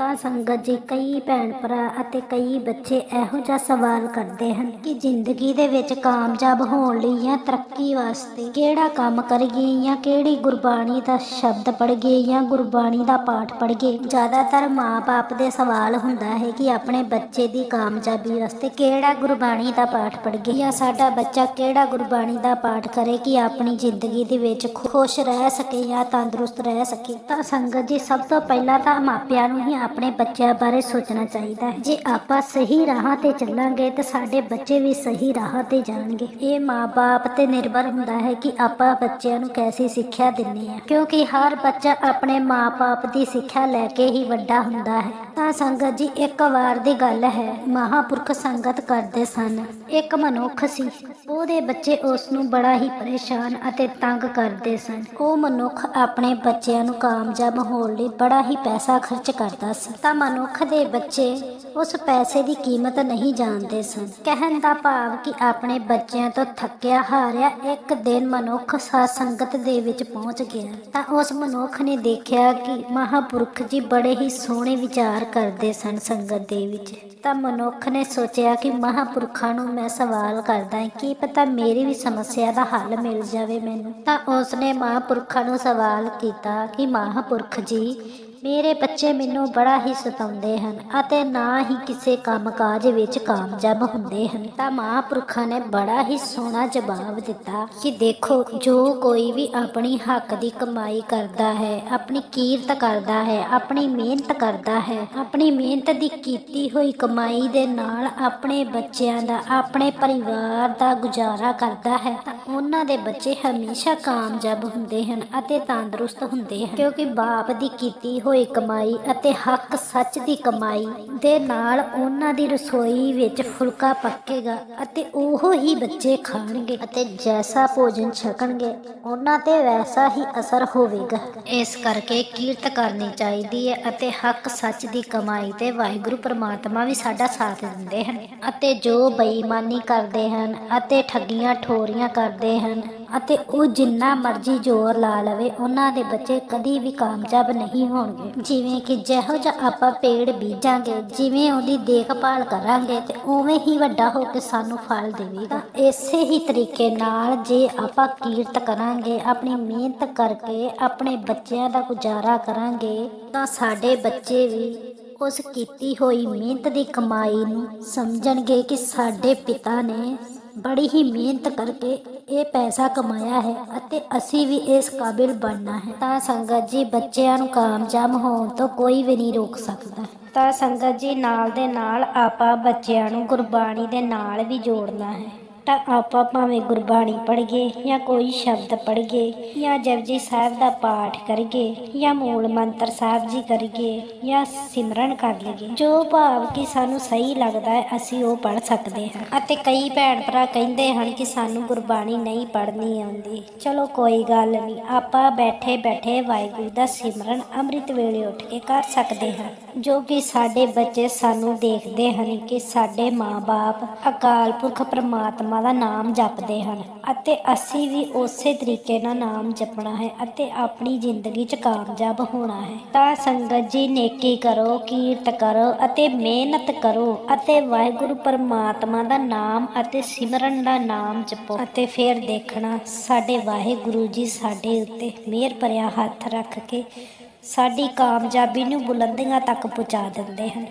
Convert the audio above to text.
ਤਾਂ ਸੰਗਤ ਜੀ ਕਈ ਭੈਣ ਭਰਾ ਅਤੇ ਕਈ ਬੱਚੇ ਇਹੋ ਜਿਹਾ ਸਵਾਲ ਕਰਦੇ ਹਨ ਕਿ ਜ਼ਿੰਦਗੀ ਦੇ ਵਿੱਚ ਕਾਮਯਾਬ ਹੋਣ ਲਈ ਜਾਂ ਤਰੱਕੀ ਵਾਸਤੇ ਕਿਹੜਾ ਕੰਮ ਕਰੀਏ ਜਾਂ ਕਿਹੜੀ ਗੁਰਬਾਣੀ ਦਾ ਸ਼ਬਦ ਪੜ੍ਹੀਏ ਜਾਂ ਗੁਰਬਾਣੀ ਦਾ ਪਾਠ ਪੜ੍ਹੀਏ? ਜ਼ਿਆਦਾਤਰ ਮਾਪੇ ਦੇ ਸਵਾਲ ਹੁੰਦਾ ਹੈ ਕਿ ਆਪਣੇ ਬੱਚੇ ਦੀ ਕਾਮਯਾਬੀ ਵਾਸਤੇ ਕਿਹੜਾ ਗੁਰਬਾਣੀ ਦਾ ਪਾਠ ਪੜ੍ਹੀਏ ਜਾਂ ਸਾਡਾ ਬੱਚਾ ਕਿਹੜਾ ਗੁਰਬਾਣੀ ਦਾ ਪਾਠ ਕਰੇ ਕਿ ਆਪਣੀ ਜ਼ਿੰਦਗੀ ਦੇ ਵਿੱਚ ਖੁਸ਼ ਰਹਿ ਸਕੇ ਜਾਂ ਤੰਦਰੁਸਤ ਰਹਿ ਸਕੇ? ਤਾਂ ਸੰਗਤ ਜੀ, ਸਭ ਤੋਂ ਪਹਿਲਾਂ ਤਾਂ ਮਾਪਿਆਂ ਨੂੰ ਹੀ ਆਪਣੇ ਬੱਚਿਆਂ ਬਾਰੇ ਸੋਚਣਾ ਚਾਹੀਦਾ ਹੈ। ਜੇ ਆਪਾਂ ਸਹੀ ਰਾਹਾਂ ਤੇ ਚੱਲਾਂਗੇ ਤਾਂ ਸਾਡੇ ਬੱਚੇ ਵੀ ਸਹੀ ਰਾਹਾਂ ਤੇ ਜਾਣਗੇ। ਇਹ ਮਾਪੇ ਤੇ ਨਿਰਭਰ ਹੁੰਦਾ ਹੈ ਕਿ ਆਪਾਂ ਬੱਚਿਆਂ ਨੂੰ ਕੈਸੀ ਸਿੱਖਿਆ ਦਿੰਨੇ ਆ ਕਿਉਂਕਿ ਹਰ ਬੱਚਾ ਆਪਣੇ ਮਾਪੇ ਦੀ ਸਿੱਖਿਆ ਲੈ ਕੇ ਹੀ ਵੱਡਾ ਹੁੰਦਾ ਹੈ। ਤਾਂ ਸੰਗਤ ਜੀ, ਇੱਕ ਵਾਰ ਦੀ ਗੱਲ ਹੈ। ਮਹਾਪੁਰਖ ਸੰਗਤ ਕਰਦੇ ਸਨ। ਇੱਕ ਮਨੁੱਖ ਸੀ। ਉਹਦੇ ਬੱਚੇ ਉਸ ਨੂੰ ਬੜਾ ਹੀ ਪਰੇਸ਼ਾਨ ਅਤੇ ਤੰਗ ਕਰਦੇ ਸਨ। ਉਹ ਮਨੁੱਖ ਆਪਣੇ ਬੱਚਿਆਂ ਨੂੰ ਕਾਮਯਾਬ ਹੋਣ ਲਈ ਬੜਾ ਹੀ ਪੈਸਾ ਖਰਚ ਕਰਦਾ ਸੀ ਤਾਂ ਮਨੁੱਖ ਦੇ ਬੱਚੇ ਉਸ ਪੈਸੇ ਦੀ ਕੀਮਤ ਨਹੀਂ ਜਾਣਦੇ ਸਨ। ਕਹਿਣ ਦਾ ਭਾਵ ਕਿ ਆਪਣੇ ਬੱਚਿਆਂ ਤੋਂ ਥੱਕਿਆ ਹਾਰਿਆ ਇੱਕ ਦਿਨ ਮਨੁੱਖ ਸੰਗਤ ਦੇ ਵਿੱਚ ਪਹੁੰਚ ਗਿਆ। ਤਾਂ ਉਸ ਮਨੁੱਖ ਨੇ ਦੇਖਿਆ ਕਿ ਮਹਾਪੁਰਖ ਜੀ ਬੜੇ ਹੀ ਸੋਹਣੇ ਵਿਚਾਰ ਕਰਦੇ ਸਨ ਸੰਗਤ ਦੇ ਵਿੱਚ। ਤਾਂ ਮਨੁੱਖ ਨੇ ਸੋਚਿਆ ਕਿ ਮਹਾਪੁਰਖਾਂ ਨੂੰ ਮੈਂ ਸਵਾਲ ਕਰਦਾ ਹਾਂ, ਕੀ ਪਤਾ ਮੇਰੀ ਵੀ ਸਮੱਸਿਆ ਦਾ ਹੱਲ ਮਿਲ ਜਾਵੇ ਮੈਨੂੰ? ਤਾਂ ਉਸ ਨੇ ਮਹਾਪੁਰਖਾਂ ਨੂੰ ਸਵਾਲ ਕੀਤਾ ਕਿ ਮਹਾਪੁਰਖ ਜੀ ਮੇਰੇ ਬੱਚੇ ਮੈਨੂੰ ਬੜਾ ਹੀ ਸਤਾਉਂਦੇ ਹਨ ਅਤੇ ਨਾ ਹੀ ਕਿਸੇ ਕੰਮਕਾਜ ਵਿੱਚ ਕਾਮਯਾਬ ਹੁੰਦੇ ਹਨ। ਤਾਂ ਮਹਾਂਪੁਰਖਾਂ ਨੇ ਬੜਾ ਹੀ ਸੋਹਣਾ ਜਵਾਬ ਦਿੱਤਾ ਕਿ ਦੇਖੋ, ਜੋ ਕੋਈ ਵੀ ਆਪਣੀ ਹੱਕ ਦੀ ਕਮਾਈ ਕਰਦਾ ਹੈ, ਆਪਣੀ ਕੀਰਤ ਕਰਦਾ ਹੈ, ਆਪਣੀ ਮਿਹਨਤ ਕਰਦਾ ਹੈ, ਆਪਣੀ ਮਿਹਨਤ ਦੀ ਕੀਤੀ ਹੋਈ ਕਮਾਈ ਦੇ ਨਾਲ ਆਪਣੇ ਬੱਚਿਆਂ ਦਾ, ਆਪਣੇ ਪਰਿਵਾਰ ਦਾ ਗੁਜ਼ਾਰਾ ਕਰਦਾ ਹੈ, ਤਾਂ ਉਹਨਾਂ ਦੇ ਬੱਚੇ ਹਮੇਸ਼ਾ ਕਾਮਯਾਬ ਹੁੰਦੇ ਹਨ ਅਤੇ ਤੰਦਰੁਸਤ ਹੁੰਦੇ ਹਨ। ਕਿਉਂਕਿ ਬਾਪ ਦੀ ਕੀਤੀ ਹੋਈ ਕਮਾਈ ਅਤੇ ਹੱਕ ਸੱਚ ਦੀ ਕਮਾਈ ਦੇ ਨਾਲ ਉਹਨਾਂ ਦੀ ਰਸੋਈ ਵਿੱਚ ਫੁਲਕਾ ਪੱਕੇਗਾ ਅਤੇ ਉਹ ਹੀ ਬੱਚੇ ਖਾਣਗੇ ਅਤੇ ਜੈਸਾ ਭੋਜਨ ਛਕਣਗੇ, ਉਹਨਾਂ ਤੇ ਵੈਸਾ ਹੀ ਅਸਰ ਹੋਵੇਗਾ। ਇਸ ਕਰਕੇ ਕੀਰਤ ਕਰਨੀ ਚਾਹੀਦੀ ਹੈ ਅਤੇ ਹੱਕ ਸੱਚ ਦੀ ਕਮਾਈ ਤੇ ਵਾਹਿਗੁਰੂ ਪ੍ਰਮਾਤਮਾ ਵੀ ਸਾਡਾ ਸਾਥ ਦਿੰਦੇ ਹਨ ਅਤੇ ਜੋ ਬੇਈਮਾਨੀ ਕਰਦੇ ਹਨ ਅਤੇ ਠੱਗੀਆਂ ਠੋਰੀਆਂ ਕਰਦੇ ਹਨ ਅਤੇ ਉਹ ਜਿੰਨਾ ਮਰਜ਼ੀ ਜ਼ੋਰ ਲਾ ਲਵੇ, ਉਹਨਾਂ ਦੇ ਬੱਚੇ ਕਦੀ ਵੀ ਕਾਮਯਾਬ ਨਹੀਂ ਹੋਣਗੇ। ਜਿਵੇਂ ਕਿ ਜਿਹੋ ਜਿਹਾ ਆਪਾਂ ਪੇੜ ਬੀਜਾਂਗੇ, ਜਿਵੇਂ ਉਹਦੀ ਦੇਖਭਾਲ ਕਰਾਂਗੇ ਤੇ ਉਵੇਂ ਹੀ ਵੱਡਾ ਹੋ ਕੇ ਸਾਨੂੰ ਫਲ ਦੇਵੇਗਾ। ਇਸੇ ਹੀ ਤਰੀਕੇ ਨਾਲ ਜੇ ਆਪਾਂ ਕੀਰਤ ਕਰਾਂਗੇ, ਆਪਣੀ ਮਿਹਨਤ ਕਰਕੇ ਆਪਣੇ ਬੱਚਿਆਂ ਦਾ ਗੁਜ਼ਾਰਾ ਕਰਾਂਗੇ, ਤਾਂ ਸਾਡੇ ਬੱਚੇ ਵੀ ਉਸ ਕੀਤੀ ਹੋਈ ਮਿਹਨਤ ਦੀ ਕਮਾਈ ਨੂੰ ਸਮਝਣਗੇ ਕਿ ਸਾਡੇ ਪਿਤਾ ਨੇ ਬੜੀ ਹੀ ਮਿਹਨਤ ਕਰਕੇ ਇਹ ਪੈਸਾ ਕਮਾਇਆ ਹੈ ਅਤੇ ਅਸੀਂ ਵੀ ਇਸ ਕਾਬਿਲ ਬਣਨਾ ਹੈ। ਤਾਂ ਸੰਗਤ ਜੀ, ਬੱਚਿਆਂ ਨੂੰ ਕਾਮਯਾਬ ਹੋਣ ਤੋਂ ਕੋਈ ਵੀ ਨਹੀਂ ਰੋਕ ਸਕਦਾ। ਤਾਂ ਸੰਗਤ ਜੀ, ਨਾਲ ਦੇ ਨਾਲ ਆਪਾਂ ਬੱਚਿਆਂ ਨੂੰ ਗੁਰਬਾਣੀ ਦੇ ਨਾਲ ਵੀ ਜੋੜਨਾ ਹੈ। ਤਾਂ ਆਪਾਂ ਭਾਵੇਂ ਗੁਰਬਾਣੀ ਪੜ੍ਹੀਏ ਜਾਂ ਕੋਈ ਸ਼ਬਦ ਪੜ੍ਹੀਏ ਜਾਂ ਜਪਜੀ ਸਾਹਿਬ ਦਾ ਪਾਠ ਕਰੀਏ ਜਾਂ ਮੂਲ ਮੰਤਰ ਸਾਹਿਬ ਜੀ ਕਰੀਏ ਜਾਂ ਸਿਮਰਨ ਕਰ ਲਈਏ, ਜੋ ਭਾਵ ਕਿ ਸਾਨੂੰ ਸਹੀ ਲੱਗਦਾ ਹੈ, ਅਸੀਂ ਉਹ ਪੜ੍ਹ ਸਕਦੇ ਹਾਂ। ਅਤੇ ਕਈ ਭੈਣ ਭਰਾ ਕਹਿੰਦੇ ਹਨ ਕਿ ਸਾਨੂੰ ਗੁਰਬਾਣੀ ਨਹੀਂ ਪੜ੍ਹਨੀ ਆਉਂਦੀ। ਚਲੋ ਕੋਈ ਗੱਲ ਨਹੀਂ, ਆਪਾਂ ਬੈਠੇ ਬੈਠੇ ਵਾਹਿਗੁਰੂ ਦਾ ਸਿਮਰਨ ਅੰਮ੍ਰਿਤ ਵੇਲੇ ਉੱਠ ਕੇ ਕਰ ਸਕਦੇ ਹਾਂ, ਜੋ ਕਿ ਸਾਡੇ ਬੱਚੇ ਸਾਨੂੰ ਦੇਖਦੇ ਹਨ ਕਿ ਸਾਡੇ ਮਾਪੇ ਅਕਾਲ ਪੁਰਖ ਪ੍ਰਮਾਤਮਾ ਪ੍ਰਮਾਤਮਾ ਦਾ ਨਾਮ ਜਪਦੇ ਹਨ ਅਤੇ ਅਸੀਂ ਵੀ ਉਸੇ ਤਰੀਕੇ ਨਾਲ ਨਾਮ ਜਪਣਾ ਹੈ ਅਤੇ ਆਪਣੀ ਜ਼ਿੰਦਗੀ 'ਚ ਕਾਮਯਾਬ ਹੋਣਾ ਹੈ। ਤਾਂ ਸੰਗਤ ਜੀ, ਨੇਕੀ ਕਰੋ, ਕੀਰਤ ਕਰੋ ਅਤੇ ਮਿਹਨਤ ਕਰੋ ਅਤੇ ਵਾਹਿਗੁਰੂ ਪਰਮਾਤਮਾ ਦਾ ਨਾਮ ਅਤੇ ਸਿਮਰਨ ਦਾ ਨਾਮ ਜਪੋ ਅਤੇ ਫਿਰ ਦੇਖਣਾ, ਸਾਡੇ ਵਾਹਿਗੁਰੂ ਜੀ ਸਾਡੇ ਉੱਤੇ ਮਿਹਰ ਭਰਿਆ ਹੱਥ ਰੱਖ ਕੇ ਸਾਡੀ ਕਾਮਯਾਬੀ ਨੂੰ ਬੁਲੰਦੀਆਂ ਤੱਕ ਪਹੁੰਚਾ ਦਿੰਦੇ ਹਨ।